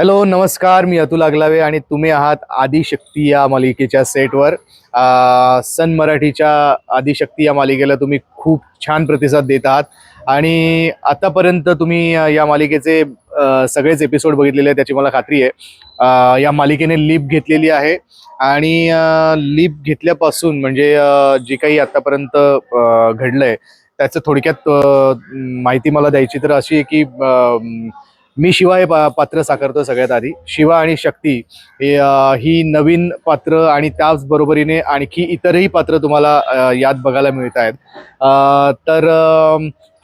Hello नमस्कार मी अतुल आगलावे आणि तुम्ही आहात आदिशक्ती या मालिकेच्या सेटवर. सन मराठीच्या आदिशक्ती या मालिकेला तुम्ही खूप छान प्रतिसाद देत आहात. आणि आतापर्यंत तुम्ही या मालिकेचे सगळेच एपिसोड बघितलेले आहेत त्याची मला खात्री आहे. या मालिकेने लीप घेतलेली आहे. आणि लीप घेतल्यापासून म्हणजे जे काही आतापर्यंत घडलंय त्याचं थोडक्यात माहिती मला द्यायची तर अशी आहे की मी शिवा हे पा- पात्र साकारतो सगळ्यात आधी. शिवा आणि शक्ती ही नवीन पात्र आणि त्याच बरोबरीने आणखी इतरही पात्र तुम्हाला यात बघायला मिळत आहेत. तर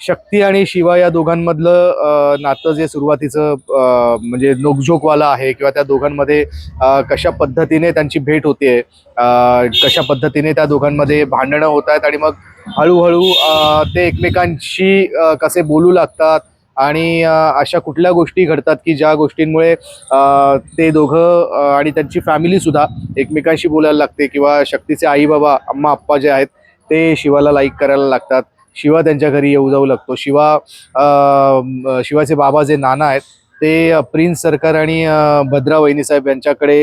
शक्ती आणि शिवा या दोघांमधलं नातं जे सुरुवातीचं म्हणजे नोकझोकवाला आहे किंवा त्या दोघांमध्ये कशा पद्धतीने त्यांची भेट होते कशा पद्धतीने त्या दोघांमध्ये भांडणं होत आहेत आणि मग हळूहळू ते एकमेकांशी कसे बोलू लागतात आणि अशा कुठल्या गोष्टी घडतात की ज्या गोष्टींमुळे ते दोघं आणि त्यांची फॅमिली सुद्धा एकमेकांशी बोलायला लागते किंवा शक्तीचे आई बाबा अम्मा आप्पा जे आहेत ते शिवाला लाईक करायला लागतात. शिवा त्यांच्या घरी येऊ जाऊ लागतो. शिवा शिवाचे बाबा जे नाना आहेत ते प्रिन्स सरकार आणि भद्रा वहिनी साहेब यांच्याकडे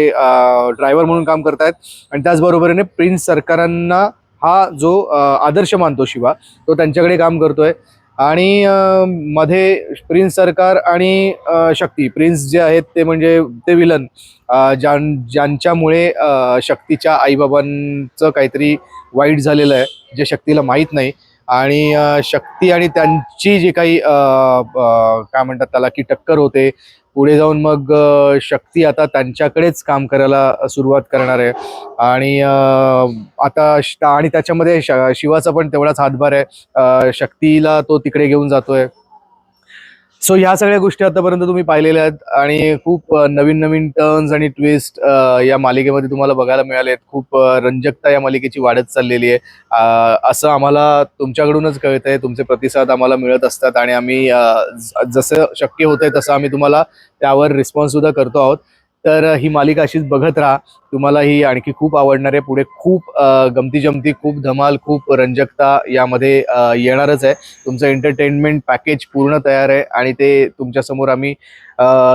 ड्रायव्हर म्हणून काम करतायत. आणि त्याचबरोबरीने प्रिन्स सरकारांना हा जो आदर्श मानतो शिवा तो त्यांच्याकडे काम करतोय. आणि मध्ये प्रिन्स सरकार आणि शक्ती. प्रिन्स जे आहेत ते म्हणजे ते विलन. ज्यां ज्यांच्यामुळे शक्तीच्या आईबाबांचं काहीतरी वाईट झालेलं आहे जे शक्तीला माहीत नाही. आणि शक्ती आणि त्यांची जी काही काय म्हणतात त्याला की टक्कर होते पुढे जाऊन मग शक्ती आता त्यांच्याकडेच काम करायला सुरुवात करणार आहे. आणि आता आणि त्याच्यामध्ये श- शिवाचा पण तेवढाच हातभार आहे. शक्तीला तो तिकडे घेऊन जातोय. सो ह्या सगळ्या गोष्टी आतापर्यंत तुम्ही पाहिलेल्या आहेत आणि खूप नवीन नवीन टर्न्स आणि ट्विस्ट या मालिकेमध्ये तुम्हाला बघायला मिळाले आहेत. खूप रंजकता या मालिकेची वाढत चाललेली आहे. असं आम्हाला तुमच्याकडूनच कळत आहे तुमचे प्रतिसाद आम्हाला मिळत असतात आणि आम्ही जसं शक्य होतंय तसं आम्ही तुम्हाला त्यावर रिस्पॉन्स सुद्धा करतो आहोत. तर ही मालिका अशीच बघत राहा. तुम्हाला ही आणखी खूप आवडणार आहे. पुढे खूप गमती जमती खूप धमाल खूप रंजकता यामध्ये येणारच आहे. तुमचं एंटरटेनमेंट पॅकेज पूर्ण तयार आहे आणि ते तुमच्यासमोर आम्ही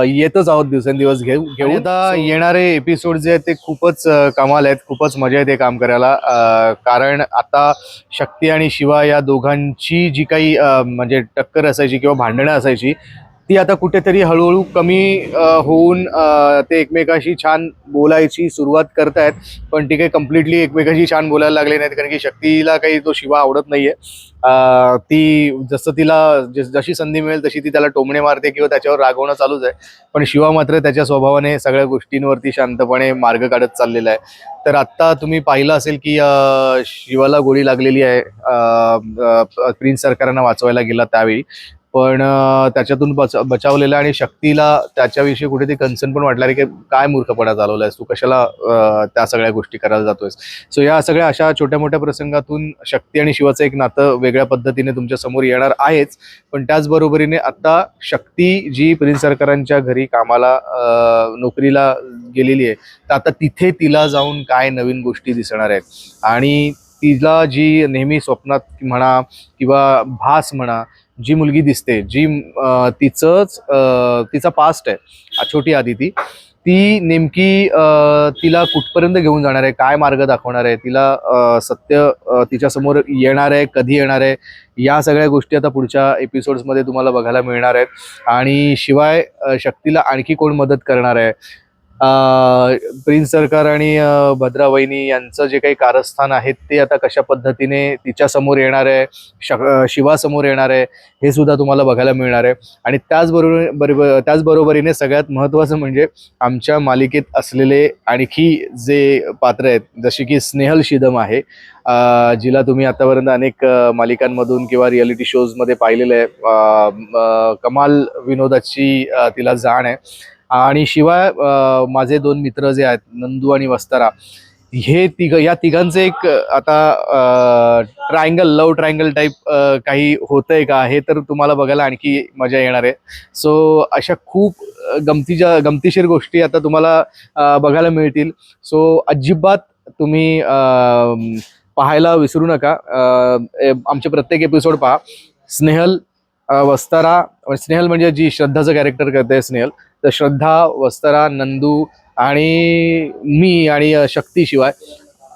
येतच आहोत दिवसेंदिवस घेऊ घेऊ आता येणारे एपिसोड जे आहेत ते खूपच कमाल आहेत. खूपच मजा येते काम करायला. कारण आता शक्ती आणि शिवा या दोघांची जी काही म्हणजे टक्कर असायची किंवा भांडणं असायची ती आता कुठेतरी हळूहळू कमी होऊन ते एकमेकाशी छान बोलायची सुरुवात करतायत. पण ती काही कम्प्लिटली एकमेकाशी छान बोलायला लागले नाहीत कारण की शक्तीला काही तो शिवा आवडत नाहीये. ती जसं तिला जशी संधी मिळेल तशी ती त्याला टोमणे मारते किंवा त्याच्यावर रागवणं चालूच आहे. पण शिवा मात्र त्याच्या स्वभावाने सगळ्या गोष्टींवरती शांतपणे मार्ग काढत चाललेला आहे. तर आत्ता तुम्ही पाहिलं असेल की शिवाला गोळी लागलेली आहे. प्रिन्स सरकारांना वाचवायला गेला त्यावेळी. पण त्याच्यातून बच बचावलेलं आणि शक्तीला त्याच्याविषयी कुठेतरी कन्सर्न पण वाटला. की काय मूर्खपणा चालवलायस तू? कशाला त्या सगळ्या गोष्टी करायला जातोयस? सो या सगळ्या अशा छोट्या मोठ्या प्रसंगातून शक्ती आणि शिवाचं एक नातं वेगळ्या पद्धतीने तुमच्यासमोर येणार आहेच. पण त्याचबरोबरीने आता शक्ती जी प्रिन्स सरकारांच्या घरी कामाला नोकरीला गेलेली आहे तर आता तिथे तिला जाऊन काय नवीन गोष्टी दिसणार आहेत? आणि तिला जी नेहमी स्वप्नात म्हणा किंवा भास म्हणा जी मुलगी दिसते जी तिचंच तिचा पास्ट आहे छोटी आदिती ती नेमकी तिला कुठपर्यंत घेऊन जाणार आहे काय मार्ग दाखवणार आहे तिला सत्य तिच्यासमोर तिच्या समोर येणार आहे कधी येणार आहे या सगळ्या गोष्टी आता पुढच्या एपिसोड्समध्ये तुम्हाला बघायला मिळणार आहेत. आणि शिवाय शक्तीला आणखी कोण मदत करणार आहे? प्रिन्स सरकार आणि भद्रावहिनी भद्रा वहिनी यांचं जे काही कारस्थान आहे ते आता कशा पद्धतीने तिच्या समोर येणार आहे श शिवासमोर येणार आहे हे सुद्धा तुम्हाला बघायला मिळणार आहे. आणि त्याचबरोबर बरोबर त्याचबरोबरीने सगळ्यात महत्त्वाचं म्हणजे आमच्या मालिकेत असलेले आणखी जे पात्र आहेत जसे की स्नेहल शिदम आहे जिला तुम्ही आतापर्यंत अनेक मालिकांमधून किंवा रियालिटी शोजमध्ये पाहिलेलं आहे. कमाल विनोदाची तिला जाण आहे. आणि शिवाय माझे दोन मित्र जे आहेत नंदू आणि वस्तारा हे तिघ या तिघांचे एक आता ट्रायंगल लव ट्रायंगल टाईप काही होतंय का हे तर तुम्हाला बघायला आणखी मजा येणार आहे. सो अशा खूप गमतीच्या गमतीशीर गोष्टी आता तुम्हाला बघायला मिळतील. सो अजिबात तुम्ही पाहायला विसरू नका. आमचे प्रत्येक एपिसोड पहा. स्नेहल वस्तारा स्नेहल म्हणजे जी श्रद्धाचं कॅरेक्टर करते स्नेहल. तर श्रद्धा वस्तरा नंदू आणि मी आणि शक्तीशिवाय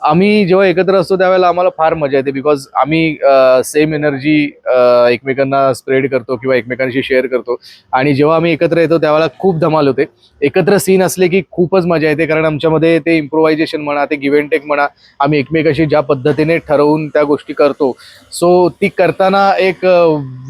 आम्ही जेव्हा एकत्र असतो त्यावेळेला आम्हाला फार मजा येते बिकॉज आम्ही सेम एनर्जी एकमेकांना स्प्रेड करतो किंवा एकमेकांशी शेअर करतो. आणि जेव्हा आम्ही एकत्र येतो त्यावेळेला खूप धमाल होते. एकत्र सीन असले की खूपच मजा येते कारण आमच्यामध्ये ते इम्प्रोव्हायझेशन म्हणा ते गिव्ह अँड टेक म्हणा आम्ही एकमेकाशी ज्या पद्धतीने ठरवून त्या गोष्टी करतो. सो ती करताना एक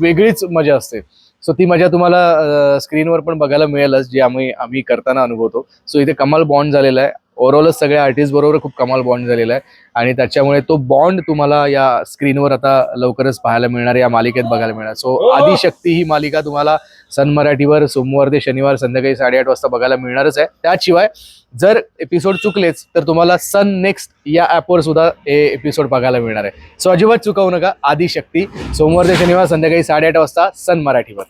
वेगळीच मजा असते. सो ती मजा तुम्हाला स्क्रीनवर पण बघायला मिळेलच जी आम्ही आम्ही करताना अनुभवतो. सो इथे कमाल बॉन्ड झालेला आहे. ओव्हरऑलच सगळ्या आर्टिस्ट बरोबर खूप कमाल बॉन्ड झालेला आहे. आणि त्याच्यामुळे तो बॉन्ड तुम्हाला या स्क्रीनवर आता लवकरच पाहायला मिळणार या मालिकेत बघायला मिळणार. सो आदिशक्ती ही मालिका तुम्हाला सन मराठीवर सोमवार ते शनिवार संध्याकाळी साडेआठ वाजता बघायला मिळणारच आहे. त्याशिवाय जर एपिसोड चुकलेच तर तुम्हाला सन नेक्स्ट या ॲपवर सुद्धा हे एपिसोड बघायला मिळणार आहे. सो अजिबात चुकवू नका आदिशक्ती सोमवार ते शनिवार संध्याकाळी साडेआठ वाजता सन मराठीवर.